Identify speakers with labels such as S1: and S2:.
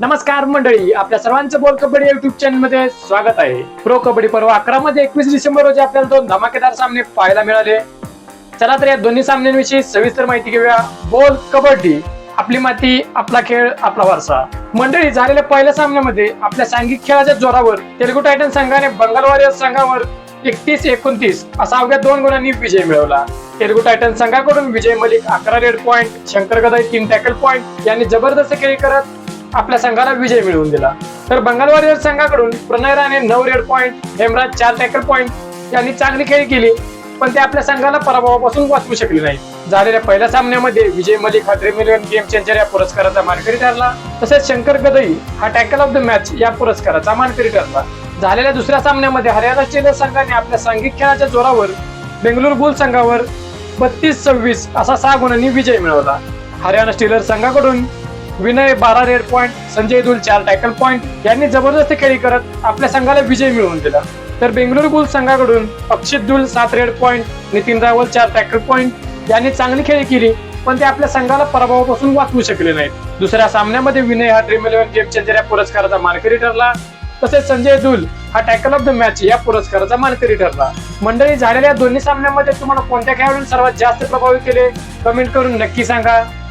S1: नमस्कार मंडळी आपल्या सर्वांचं बोल कबड्डी युट्यूब चॅनलमध्ये स्वागत आहे. प्रो कबड्डी पर्व अकरा मध्ये एकवीस डिसेंबर रोजी आपल्याला दोन धमाकेदार सामने पाहायला मिळाले. चला तर या दोन्ही सामन्यांविषयी सविस्तर माहिती घेऊया. बोल कबड्डी आपली माती आपला खेळ आपला वारसा. मंडळी झालेल्या पहिल्या सामन्यामध्ये आपल्या सांघिक खेळाच्या जोरावर तेलुगू टायटन संघाने बंगाल वॉरियर्स संघावर एकतीस एकोणतीस असा अवघ्या दोन गुणांनी विजय मिळवला. तेलुगू टायटन संघाकडून विजय मलिक अकरा रेड पॉईंट शंकर गदाई तीन टॅकल पॉईंट यांनी जबरदस्त खेळी करत आपल्या संघाला विजय मिळवून दिला. तर बंगाल वॉरियर्स संघाकडून प्रणय राणे नऊ रेड पॉईंट हेमराज चार टॅकल पॉईंट यांनी चांगली खेळी केली पण ते आपल्या संघाला पराभवापासून वाचवू शकले नाही झालेल्या पहिल्या सामन्यामध्ये विजय मलिक हा मिलियन गेम चेंजर या पुरस्काराचा मानकरी ठरला. तसेच शंकर गदई हा टॅकल ऑफ द मॅच या पुरस्काराचा मानकरी ठरला. झालेल्या दुसऱ्या सामन्यामध्ये हरियाणा स्टेलर संघाने आपल्या सांघिक खेळाच्या जोरावर बेंगळुरू बुल संघावर बत्तीस सव्वीस असा सहा गुणांनी विजय मिळवला. हरियाणा स्टीलर संघाकडून विनय बारा रेड पॉईंट संजय दुल चार टॅकल पॉईंट यांनी जबरदस्त खेळी करत आपल्या संघाला विजय मिळवून दिला. तर बेंगळुरू बुल संघाकडून अक्षित दुल सात रेड पॉईंट नितीन रावल चार टॅकल पॉईंट यांनी चांगली खेळी केली पण ते आपल्या संघाला पराभवापासून वाचवू शकले नाहीत. दुसऱ्या सामन्यामध्ये विनय हा ड्रीम इलेव्हन गेम चेंजर या पुरस्काराचा मानकरी ठरला. तसेच संजय दुल हा टॅकल ऑफ द मॅच या पुरस्काराचा मानकरी ठरला. मंडळी झालेल्या दोन्ही सामन्यांमध्ये तुम्हाला कोणत्या खेळाडूंनी सर्वात जास्त प्रभावित केले? कमेंट करून नक्की सांगा.